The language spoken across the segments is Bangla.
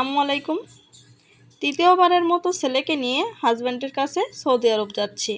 আসসালামু আলাইকুম। তৃতীয়বারের মতো ছেলেকে নিয়ে হাজব্যান্ডের কাছে সৌদি আরব যাচ্ছি।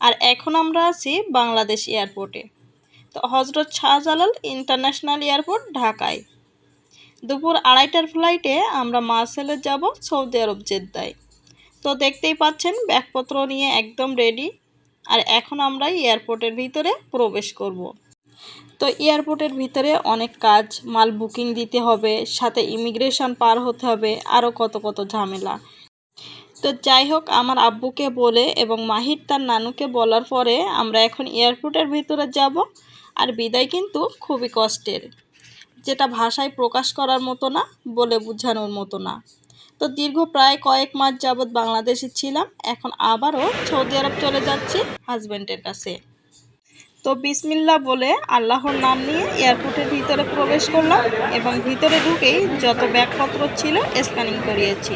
আর এখন আমরা আছি বাংলাদেশ এয়ারপোর্টে। তো হজরত শাহজালাল ইন্টারন্যাশনাল এয়ারপোর্ট, ঢাকায়। দুপুর আড়াইটার ফ্লাইটে আমরা মা ছেলে যাব সৌদি আরব জেদ্দায়। তো দেখতেই পাচ্ছেন, ব্যাগপত্র নিয়ে একদম রেডি আর এখন আমরা এয়ারপোর্টের ভিতরে প্রবেশ করব। তো এয়ারপোর্টের ভিতরে অনেক কাজ, মাল বুকিং দিতে হবে, সাথে ইমিগ্রেশন পার হতে হবে আরও কত কত ঝামেলা। তো যাই হোক, আমার আব্বুকে বলে এবং মাহির তার নানুকে বলার পরে আমরা এখন এয়ারপোর্টের ভিতরে যাব, আর বিদায় কিন্তু খুবই কষ্টের। যেটা ভাষায় প্রকাশ করার মতো না, বলে বোঝানোর মতো না। তো দীর্ঘ প্রায় কয়েক মাস যাবৎ বাংলাদেশে ছিলাম, এখন আবারও সৌদি আরব চলে যাচ্ছি হাজব্যান্ডের কাছে। তো বিসমিল্লা বলে আল্লাহর নাম নিয়ে এয়ারপোর্টের ভিতরে প্রবেশ করলাম এবং ভিতরে ঢুকেই যত ব্যাগপত্র ছিল স্ক্যানিং করিয়েছি।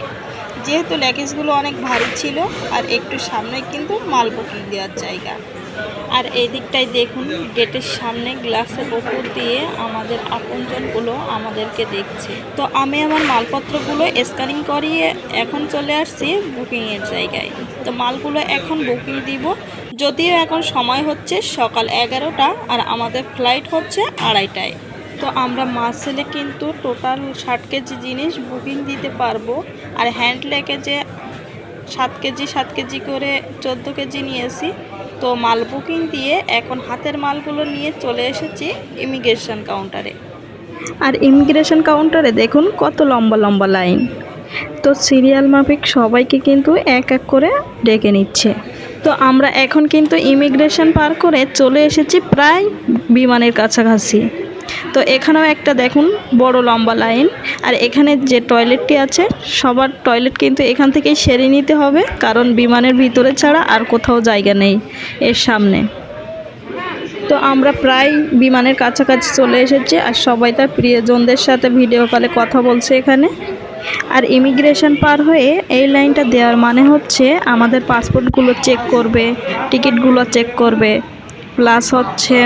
যেহেতু ল্যাগেজগুলো অনেক ভারী ছিল আর একটু সামনে কিন্তু মাল বুকিং দেওয়ার জায়গা। আর এই দিকটায় দেখুন, গেটের সামনে গ্লাসের ওপর দিয়ে আমাদের আপনজনগুলো আমাদেরকে দেখছে। তো আমি আমার মালপত্রগুলো স্ক্যানিং করিয়ে এখন চলে আসছি বুকিংয়ের জায়গায়। তো মালগুলো এখন বুকিং দিব। যদিও এখন সময় হচ্ছে সকাল এগারোটা আর আমাদের ফ্লাইট হচ্ছে আড়াইটায়। তো আমরা মাছ ছেলে কিন্তু টোটাল ষাট কেজি জিনিস বুকিং দিতে পারব। আর হ্যান্ড লেগেজে সাত কেজি সাত কেজি করে চোদ্দ কেজি নিয়েছি। তো মাল বুকিং দিয়ে এখন হাতের মালগুলো নিয়ে চলে এসেছি ইমিগ্রেশন কাউন্টারে আর ইমিগ্রেশন কাউন্টারে দেখুন কত লম্বা লম্বা লাইন তো সিরিয়াল মাফিক সবাইকে কিন্তু এক এক করে ডেকে নিচ্ছে। তো আমরা এখন কিন্তু ইমিগ্রেশন পার করে চলে এসেছি প্রায় বিমানের কাছাকাছি। তো এখানেও একটা দেখুন, বড় লম্বা লাইন। আর এখানে যে টয়লেটটি আছে, সবার টয়লেট কিন্তু এখান থেকেই সেরে নিতে হবে, কারণ বিমানের ভিতরে ছাড়া আর কোথাও জায়গা নেই এর সামনে। তো আমরা প্রায় বিমানের কাছাকাছি চলে এসেছি, আর সবাই তার প্রিয়জনদের সাথে ভিডিও কলে কথা বলছে এখানে। আর ইমিগ্রেশন পার হয়ে এই লাইনটা দেওয়ার মানে হচ্ছে আমাদের পাসপোর্টগুলো চেক করবে টিকিটগুলো চেক করবে প্লাস হচ্ছে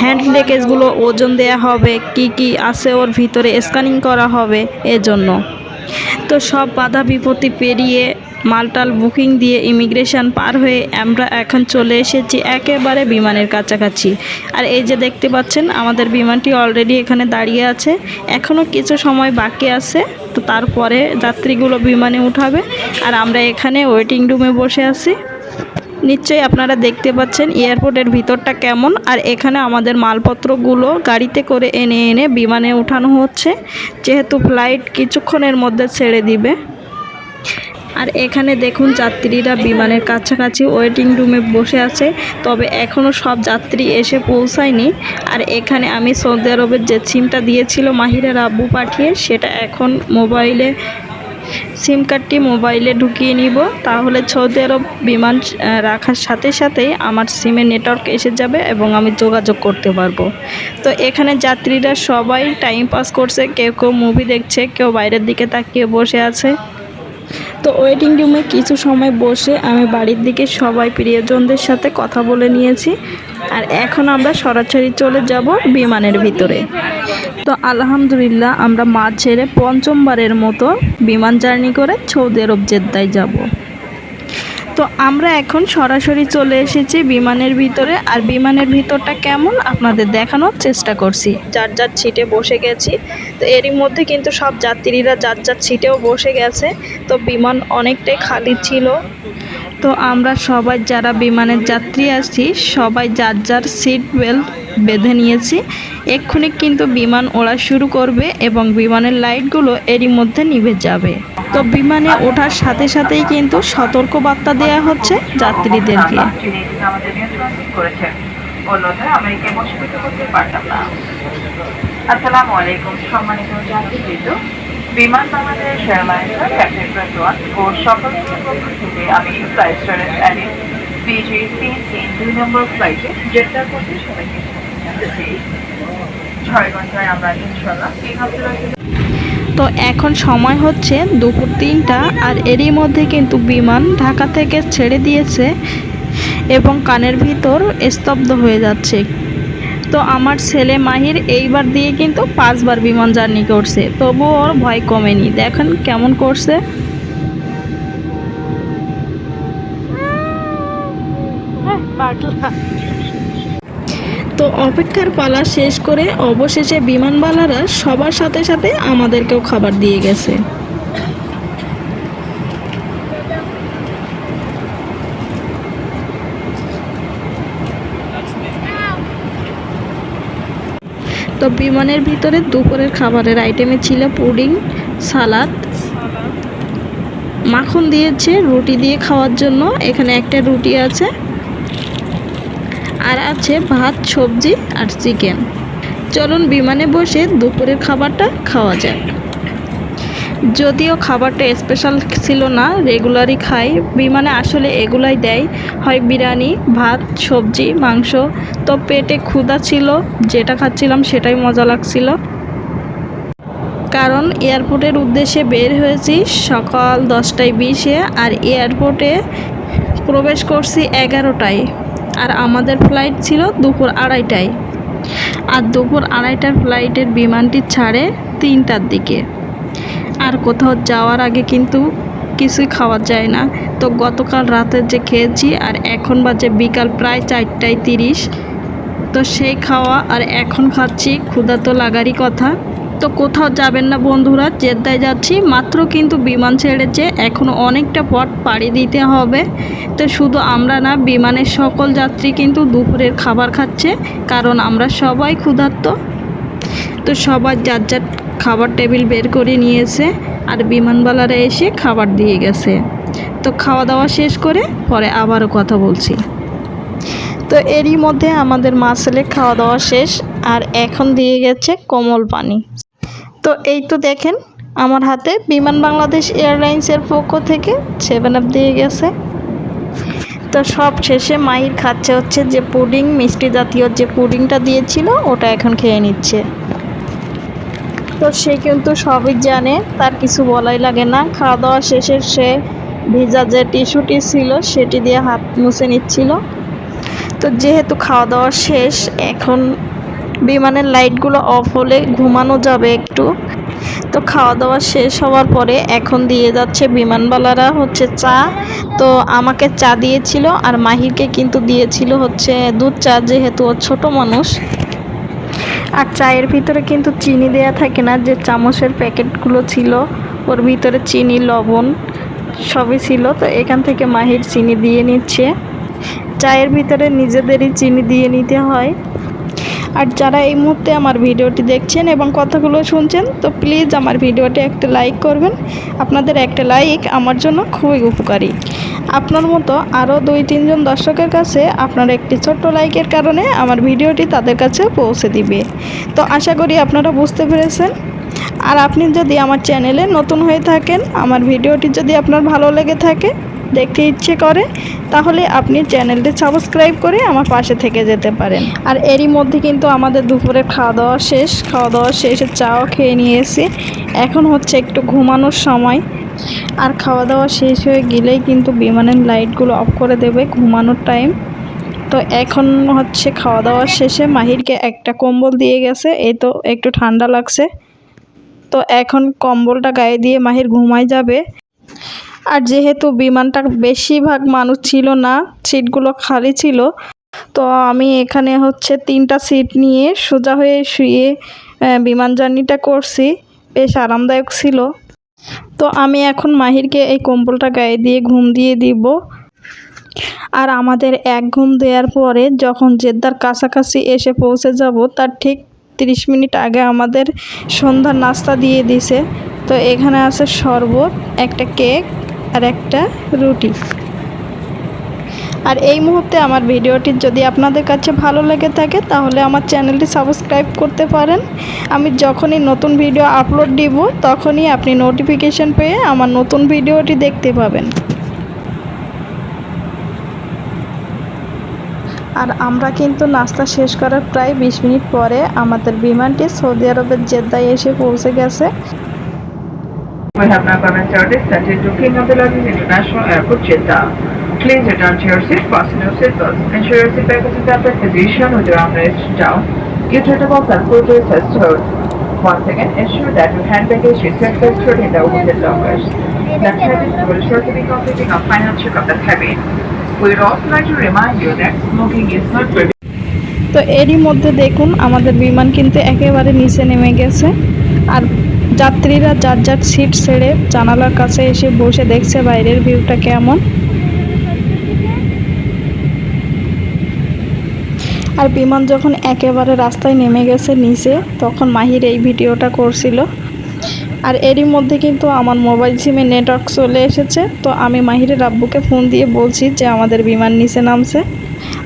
হ্যান্ড লেগেজগুলো ওজন দেয়া হবে, কি কি আছে ওর ভিতরে স্ক্যানিং করা হবে, এজন্য। তো সব বাধা বিপত্তি পেরিয়ে মালটাল বুকিং দিয়ে ইমিগ্রেশন পার হয়ে আমরা এখন চলে এসেছি একেবারে বিমানের কাছাকাছি। আর এই যে দেখতে পাচ্ছেন, আমাদের বিমানটি অলরেডি এখানে দাঁড়িয়ে আছে। এখনও কিছু সময় বাকি আছে, তো তারপরে যাত্রীগুলো বিমানে উঠাবে। আর আমরা এখানে ওয়েটিং রুমে বসে আছি। নিশ্চয়ই আপনারা দেখতে পাচ্ছেন এয়ারপোর্টের ভিতরটা কেমন। আর এখানে আমাদের মালপত্রগুলো গাড়িতে করে এনে এনে বিমানে উঠানো হচ্ছে। যেহেতু ফ্লাইট কিছুক্ষণের মধ্যে ছেড়ে দিবে। আর এখানে দেখুন যাত্রীরা বিমানের কাছাকাছি ওয়েটিং রুমে বসে আছে, তবে এখনও সব যাত্রী এসে পৌঁছায়নি। আর এখানে আমি সৌদি আরবের যে সিমটা দিয়েছিল মাহিরের আব্বু পাঠিয়ে, সেটা এখন মোবাইলে সিম কার্ডটি মোবাইলে ঢুকিয়ে নিব। তাহলে সৌদি আরব বিমান রাখার সাথে সাথেই আমার সিমে নেটওয়ার্ক এসে যাবে এবং আমি যোগাযোগ করতে পারব। তো এখানে যাত্রীরা সবাই টাইম পাস করছে, কেউ কেউ মুভি দেখছে, কেউ বাইরের দিকে তাকিয়ে বসে আছে। তো ওয়েটিং রুমে কিছু সময় বসে আমি বাড়ির দিকে সবাই প্রিয়জনদের সাথে কথা বলে নিয়েছি। আর এখন আমরা সরাসরি চলে যাব বিমানের ভিতরে। তো আলহামদুলিল্লাহ আমরা মাছ ছেড়ে পঞ্চমবারের মতো বিমান জার্নি করে সৌদি আরব জেদ্দায় যাব। তো আমরা এখন সরাসরি চলে এসেছি বিমানের ভিতরে। আর বিমানের ভিতরটা কেমন? আপনাদের দেখানোর চেষ্টা করছি। যার যার সিটে বসে গেছি। তো এরই মধ্যে কিন্তু সব যাত্রীরা যার যার সিটেও বসে গেছে। তো বিমান অনেকটাই খালি ছিল। তো আমরা সবাই যারা বিমানের যাত্রী আছি, সবাই যার যার সিট বেল্ট বেঁধে নিয়েছি। এক্ষুনি কিন্তু বিমান ওড়া শুরু করবে এবং বিমানের লাইটগুলো এরই মধ্যে নিভে যাবে। তো বিমানে ওঠার সাথে সাথেই কিন্তু সতর্ক বার্তা দেওয়া হচ্ছে যাত্রীদেরকে। অন্যথায় থেকে আমি ফ্লাইট অ্যালিস তিন তিন দুই নম্বর ফ্লাইটে করতে সবাইকে তো এখন সময় হচ্ছে দুপুর তিনটা, আর এরই মধ্যে কিন্তু বিমান ঢাকা থেকে ছেড়ে দিয়েছে এবং কানের ভিতর স্তব্ধ হয়ে যাচ্ছে। তো আমার ছেলে মাহির এইবার দিয়ে কিন্তু পাঁচবার বিমান জার্নি করছে, তবুও ওর ভয় কমেনি। দেখেন কেমন করছে তো অপেক্ষার পালা শেষ করে অবশেষে বিমানবালারা সবার সাথে সাথে আমাদেরকেও খাবার দিয়ে গেছে। তো বিমানের ভিতরে দুপুরের খাবারের আইটেমে ছিল পুডিং, সালাদ, মাখন দিয়েছে, রুটি দিয়ে খাওয়ার জন্য। এখানে একটা রুটি আছে। আর আছে ভাত, সবজি আর চিকেন। চলুন বিমানে বসে দুপুরের খাবারটা খাওয়া যাক। যদিও খাবারটা স্পেশাল ছিল না রেগুলারই খাই। বিমানে আসলে এগুলাই দেয়, হয় বিরিয়ানি, ভাত, সবজি, মাংস। তো পেটে ক্ষুধা ছিল, যেটা খাচ্ছিলাম সেটাই মজা লাগছিল। কারণ এয়ারপোর্টের উদ্দেশ্যে বের হয়েছি সকাল দশটায় বিশে, আর এয়ারপোর্টে প্রবেশ করছি এগারোটায়। আর আমাদের ফ্লাইট ছিল দুপুর আড়াইটায়। আর দুপুর আড়াইটার ফ্লাইটের বিমানটি ছাড়ে তিনটার দিকে। আর কোথাও যাওয়ার আগে কিন্তু কিছুই খাওয়া যায় না। তো গতকাল রাতে যে খেয়েছি আর এখন বাজে বিকাল প্রায় চারটায় তিরিশ। তো সেই খাওয়া আর এখন খাচ্ছি ক্ষুধা তো লাগারই কথা। তো কোথাও যাবেন না বন্ধুরা জেদ্দায় যাচ্ছি। মাত্র কিন্তু বিমান ছেড়েছে এখনও অনেকটা পথ পাড়ি দিতে হবে। তো শুধু আমরা না, বিমানের সকল যাত্রী কিন্তু দুপুরের খাবার খাচ্ছে, কারণ আমরা সবাই ক্ষুধার্ত। তো সবার যার যার খাবার টেবিল বের করে নিয়েছে, আর বিমানবালারা এসে খাবার দিয়ে গেছে। তো খাওয়া দাওয়া শেষ করে পরে আবারও কথা বলছি। তো এরই মধ্যে আমাদের মাসেলে খাওয়া দাওয়া শেষ, আর এখন দিয়ে গেছে কোমল পানি। তো এই তো দেখেন, আমার হাতে বিমান বাংলাদেশ এয়ারলাইন্সের পক্ষ থেকে সেভেন আপ দিয়ে গেছে। তো সব শেষে মায়ের খাচ্ছে হচ্ছে যে পুডিং, মিষ্টি জাতীয় যে পুডিংটা দিয়েছিল, ওটা এখন খেয়ে নিচ্ছে। তো সে কিন্তু সবই জানে, তার কিছু বলাই লাগে না। খাওয়া দাওয়া শেষে সে ভিজা যে টিস্যুটি ছিল, সেটি দিয়ে হাত মুছে নিচ্ছিল। তো যেহেতু খাওয়া দাওয়া শেষ, এখন বিমানের লাইটগুলো অফ হলে ঘুমানো যাবে একটু। তো খাওয়া দাওয়া শেষ হওয়ার পরে এখন দিয়ে যাচ্ছে বিমানবালারা হচ্ছে চা। তো আমাকে চা দিয়েছিল আর মাহিরকে কিন্তু দিয়েছিল হচ্ছে দুধ চা, যেহেতু ও ছোট মানুষ। আর চায়ের ভিতরে কিন্তু চিনি দেয়া থাকে না, যে চামচের প্যাকেটগুলো ছিল, ওর ভিতরে চিনি, লবণ সবই ছিল। তো এখান থেকে মাহির চিনি দিয়ে নিচ্ছে। চায়ের ভিতরে নিজেদেরই চিনি দিয়ে নিতে হয়। আর যারা এই মুহূর্তে আমার ভিডিওটি দেখছেন এবং কথাগুলো শুনছেন, তো প্লিজ আমার ভিডিওটি একটা লাইক করবেন। আপনাদের একটা লাইক আমার জন্য খুবই উপকারী। আপনার মতো আরও দুই, তিনজন দর্শকের কাছে আপনার একটি ছোট্ট লাইকের কারণে আমার ভিডিওটি তাদের কাছে পৌঁছে দিবে। তো আশা করি আপনারা বুঝতে পেরেছেন। আর আপনি যদি আমার চ্যানেলে নতুন হয়ে থাকেন, আমার ভিডিওটি যদি আপনার ভালো লেগে থাকে দেখতে ইচ্ছে করে, তাহলে আপনি চ্যানেলটি সাবস্ক্রাইব করে আমার পাশে থেকে যেতে পারেন। আর এরই মধ্যে কিন্তু আমাদের দুপুরে খাওয়া দাওয়া শেষ। খাওয়া দাওয়া শেষে চাও খেয়ে নিয়েছি। এখন হচ্ছে একটু ঘুমানোর সময়। আর খাওয়া দাওয়া শেষ হয়ে গেলেই কিন্তু বিমানের লাইটগুলো অফ করে দেবে ঘুমানোর টাইম। তো এখন হচ্ছে খাওয়া দাওয়া শেষে মাহিরকে একটা কম্বল দিয়ে গেছে। এই তো একটু ঠান্ডা লাগছে। তো এখন কম্বলটা গায়ে দিয়ে মাহির ঘুমায় যাবে। আর যেহেতু বিমানটা বেশিরভাগ মানুষ ছিল না, সিটগুলো খালি ছিল, তো আমি এখানে হচ্ছে তিনটা সিট নিয়ে সোজা হয়ে শুয়ে বিমান জার্নিটা করছি। বেশ আরামদায়ক ছিল। তো আমি এখন মাহিরকে এই কম্বলটা গায়ে দিয়ে ঘুম দিয়ে দিব। আর আমাদের এক ঘুম দেওয়ার পরে যখন জেদ্দার কাছাকাছি এসে পৌঁছে যাব, তার ঠিক তিরিশ মিনিট আগে আমাদের সন্ধ্যার নাস্তা দিয়ে দিছে। তো এখানে আছে শরবত, একটা কেক আর একটা রুটি। আর এই মুহূর্তে আমার ভিডিওটি যদি আপনাদের কাছে ভালো লেগে থাকে, তাহলে আমার চ্যানেলটি সাবস্ক্রাইব করতে পারেন। আমি যখনই নতুন ভিডিও আপলোড দিব, তখনই আপনি নোটিফিকেশন পেয়ে আমার নতুন ভিডিওটি দেখতে পাবেন। আর আমরা কিন্তু নাস্তা শেষ করার প্রায় বিশ মিনিট পরে আমাদের বিমানটি সৌদি আরবের জেদ্দায় এসে পৌঁছে গেছে। We have now commenced started booking of the London International Airport, Jeddah. Please return to your seat, fasten your seatbelts, ensure your seat back is in the position with your armrests down Your treatable calculator is stored. Once again, ensure that your hand baggage is sequestered in the overhead lockers. The cabin will shortly be completing a final check of the cabin. We would also like to remind you that smoking is not prohibited. তো এরই মধ্যে দেখুন আমাদের বিমান কিন্তু একেবারে নিচে নেমে গেছে আর যাত্রীরা যার যার সিট ছেড়ে জানালার কাছে এসে বসে দেখছে বাইরের ভিউটা কেমন। আর বিমান যখন একেবারে রাস্তায় নেমে গেছে নিচে, তখন মাহির এই ভিডিওটা করছিল। আর এরই মধ্যে কিন্তু আমার মোবাইল সিমে নেটওয়ার্ক চলে এসেছে। তো আমি মাহিরের আব্বুকে ফোন দিয়ে বলছি যে আমাদের বিমান নিচে নামছে।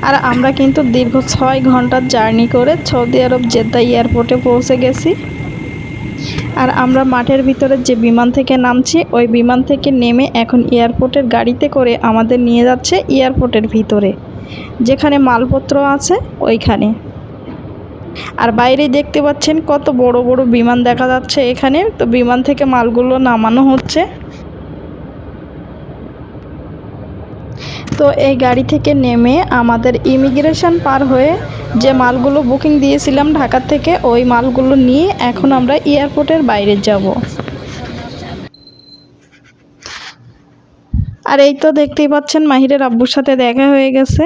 আর আমরা কিন্তু দীর্ঘ ছয় ঘণ্টার জার্নি করে সৌদি আরব জেদ্দা এয়ারপোর্টে পৌঁছে গেছি। আর আমরা মাঠের ভিতরে যে বিমান থেকে নামছি, ওই বিমান থেকে নেমে এখন এয়ারপোর্টের গাড়িতে করে আমাদের নিয়ে যাচ্ছে এয়ারপোর্টের ভিতরে। যেখানে মালপত্র আছে, ওইখানে। আর বাইরে দেখতে পাচ্ছেন কত বড় বড় বিমান দেখা যাচ্ছে এখানে। তো বিমান থেকে মালগুলো নামানো হচ্ছে। তো এই গাড়ি থেকে নেমে আমাদের ইমিগ্রেশন পার হয়ে যে মালগুলো বুকিং দিয়েছিলাম ঢাকা থেকে, ওই মালগুলো নিয়ে এখন আমরা এয়ারপোর্টের বাইরে যাব। আর এই তো দেখতেই পাচ্ছেন মাহিরের আব্বুর সাথে দেখা হয়ে গেছে।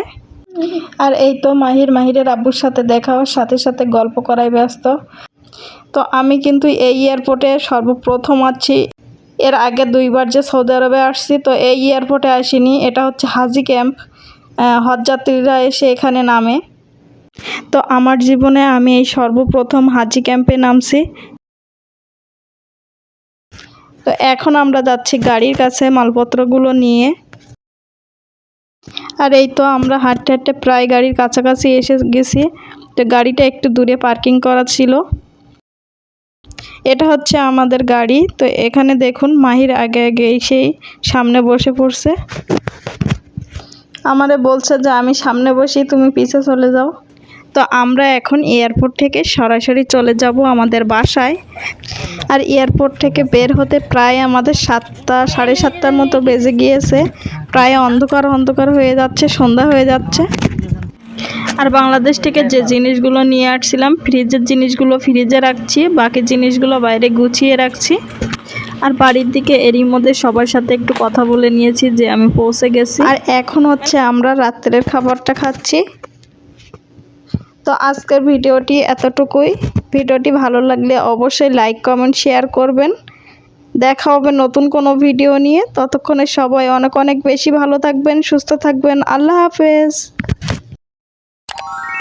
আর এই তো মাহির, মাহিরের আব্বুর সাথে দেখা হওয়ার সাথে সাথে গল্প করায় ব্যস্ত। তো আমি কিন্তু এই এয়ারপোর্টে সর্বপ্রথম আছি। এর আগে দুইবার যে সৌদি আরবে আসছি, তো এই এয়ারপোর্টে আসিনি। এটা হচ্ছে হাজি ক্যাম্প হজযাত্রীরা এসে এখানে নামে। তো আমার জীবনে আমি এই সর্বপ্রথম হাজি ক্যাম্পে নামছি। তো এখন আমরা যাচ্ছি গাড়ির কাছে মালপত্রগুলো নিয়ে। আর এই তো আমরা হাঁটতে হাঁটতে প্রায় গাড়ির কাছাকাছি এসে গেছি। তো গাড়িটা একটু দূরে পার্কিং করা ছিল। এটা হচ্ছে আমাদের গাড়ি। তো এখানে দেখুন, মাহির আগে আগে সেই সামনে বসে পড়ছে। আমাদের বলছে যে, আমি সামনে বসি, তুমি পিছে চলে যাও। তো আমরা এখন এয়ারপোর্ট থেকে সরাসরি চলে যাব আমাদের বাসায়। আর এয়ারপোর্ট থেকে বের হতে প্রায় আমাদের সাতটা, সাড়ে সাতটার মতো বেজে গিয়েছে। প্রায় অন্ধকার অন্ধকার হয়ে যাচ্ছে, সন্ধ্যা হয়ে যাচ্ছে। আর বাংলাদেশ থেকে যে জিনিসগুলো নিয়ে আসছিলাম, ফ্রিজের জিনিসগুলো ফ্রিজে রাখছি, বাকি জিনিসগুলো বাইরে গুছিয়ে রাখছি। আর বাড়ির দিকে এরই মধ্যে সবার সাথে একটু কথা বলে নিয়েছি যে আমি পৌঁছে গেছি। আর এখন হচ্ছে আমরা রাত্রের খাবারটা খাচ্ছি। তো আজকের ভিডিওটি এতটুকুই। ভিডিওটি ভালো লাগলে অবশ্যই লাইক কমেন্ট শেয়ার করবেন। দেখা হবে নতুন কোনো ভিডিও নিয়ে। ততক্ষণে সবাই অনেক অনেক বেশি ভালো থাকবেন, সুস্থ থাকবেন। আল্লাহ হাফেজ। you